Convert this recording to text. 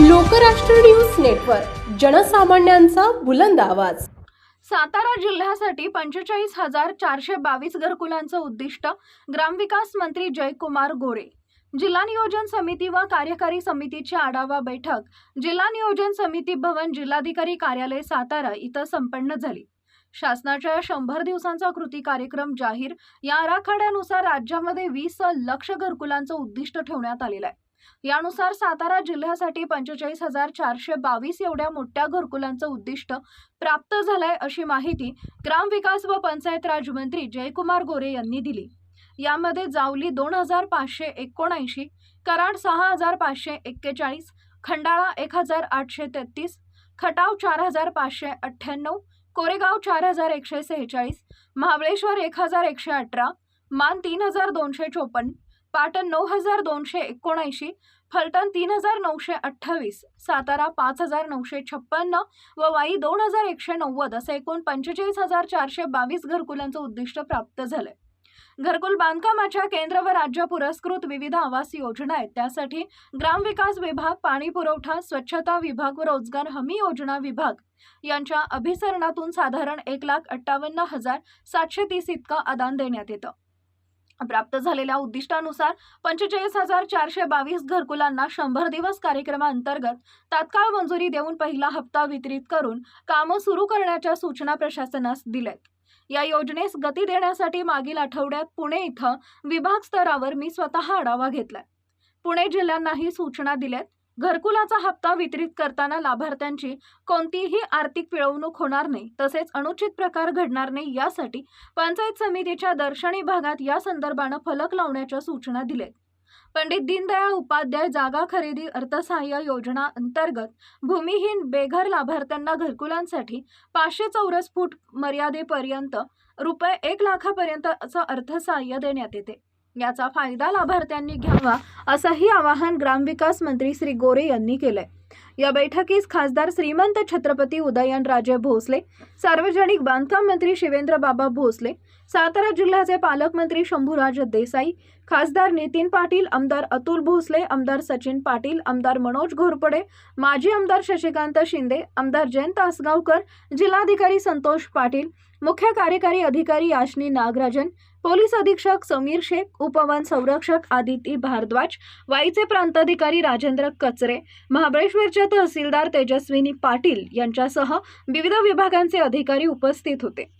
Lokrashtra news network जनसामान्यांचा बुलंद आवाज. सातारा जिल्ह्यासाठी पंचेचाळीस हजार चारशे बावीस घरकुलांचं उद्दिष्ट ग्रामविकास मंत्री जयकुमार गोरे. जिल्हा नियोजन समिती व कार्यकारी समितीची आढावा बैठक जिल्हा नियोजन समिती भवन जिल्हाधिकारी कार्यालय सातारा इथं संपन्न झाली. शासनाच्या शंभर दिवसांचा कृती कार्यक्रम जाहीर या आराखड्यानुसार राज्यामध्ये वीस लक्ष घरकुलांचं उद्दिष्ट ठेवण्यात आलेलं आहे. यानुसार सातारा जिल्ह्यासाठी पंचेचाळीस हजार चारशे बावीस एवढ्या मोठ्या घरकुलांचं उद्दिष्ट प्राप्त झालाय अशी माहिती ग्रामविकास व पंचायत राज मंत्री जयकुमार गोरे यांनी दिली. यामध्ये जावली दोन हजार पाचशे एकोणऐंशी कराड सहा हजार पाचशे एक्केचाळीस खंडाळा एक हजार आठशे तेहतीस खटाव चार हजार पाचशे अठ्ठ्याण्णव कोरेगाव चार हजार एकशे सेहेचाळीस महाबळेश्वर एक हजार एकशे अठरा मान तीन हजार दोनशे चोपन्न पाटण नऊ हजार दोनशे एकोणऐंशी फलटण तीन हजार नऊशे अठ्ठावीस सातारा पाच हजार नऊशे छप्पन्न व वाई दोन हजार एकशे नव्वद असं एकूण पंचेचाळीस हजार चारशे बावीस घरकुलांचं उद्दिष्ट प्राप्त झालंय. घरकुल बांधकामाच्या केंद्र व राज्य पुरस्कृत विविध आवास योजना आहेत. त्यासाठी ग्रामविकास विभाग पाणी पुरवठा स्वच्छता विभाग व रोजगार हमी योजना विभाग यांच्या अभिसरणातून साधारण एक लाख अठ्ठावन्न हजार सातशे तीस इतकं आदान देण्यात येतं. प्राप्त झालेल्या उद्दिष्टानुसार पंचेचाळीस हजार चारशे बावीस घरकुलांना शंभर दिवस कार्यक्रमाअंतर्गत तात्काळ मंजुरी देऊन पहिला हप्ता वितरित करून कामं सुरू करण्याच्या सूचना प्रशासनास दिल्यात. या योजनेस गती देण्यासाठी मागील आठवड्यात पुणे इथं विभाग स्तरावर मी स्वतः आढावा घेतलाय. पुणे जिल्ह्यांनाही सूचना दिल्यात. घरकुलाचा हप्ता वितरित करताना लाभार्थ्यांची कोणतीही आर्थिक पिळवणूक होणार नाही तसेच अनुचित प्रकार घडणार नाही यासाठी पंचायत समितीच्या दर्शनी भागात या संदर्भानं फलक लावण्याच्या सूचना दिल्यात. पंडित दीनदयाळ उपाध्याय जागा खरेदी अर्थसहाय्य योजना अंतर्गत भूमिहीन बेघर लाभार्थ्यांना घरकुलांसाठी पाचशे चौरस फूट मर्यादेपर्यंत रुपये एक लाखापर्यंतचं अर्थसहाय्य देण्यात येते. याचा फायदा लाभार्थ्यांनी घ्यावा असंही आवाहन ग्रामविकास मंत्री श्री गोरे यांनी केलंय. या बैठकीस खासदार श्रीमंत छत्रपती उदयनराजे भोसले सार्वजनिक बांधकाम मंत्री शिवेंद्र बाबा भोसले सातारा जिल्ह्याचे पालकमंत्री शंभूराज देसाई खासदार नितीन पाटील आमदार अतुल भोसले आमदार सचिन पाटील आमदार मनोज घोरपडे माजी आमदार शशिकांत शिंदे आमदार जयंत आसगावकर जिल्हाधिकारी संतोष पाटील मुख्य कार्यकारी अधिकारी याशनी नागराजन पोलीस अधीक्षक समीर शेख उपवन संरक्षक आदिती भारद्वाज वाईचे प्रांताधिकारी राजेंद्र कचरे महाबळेश्वरच्या तहसीलदार तेजस्विनी पाटील यांच्यासह विविध विभागांचे अधिकारी उपस्थित होते.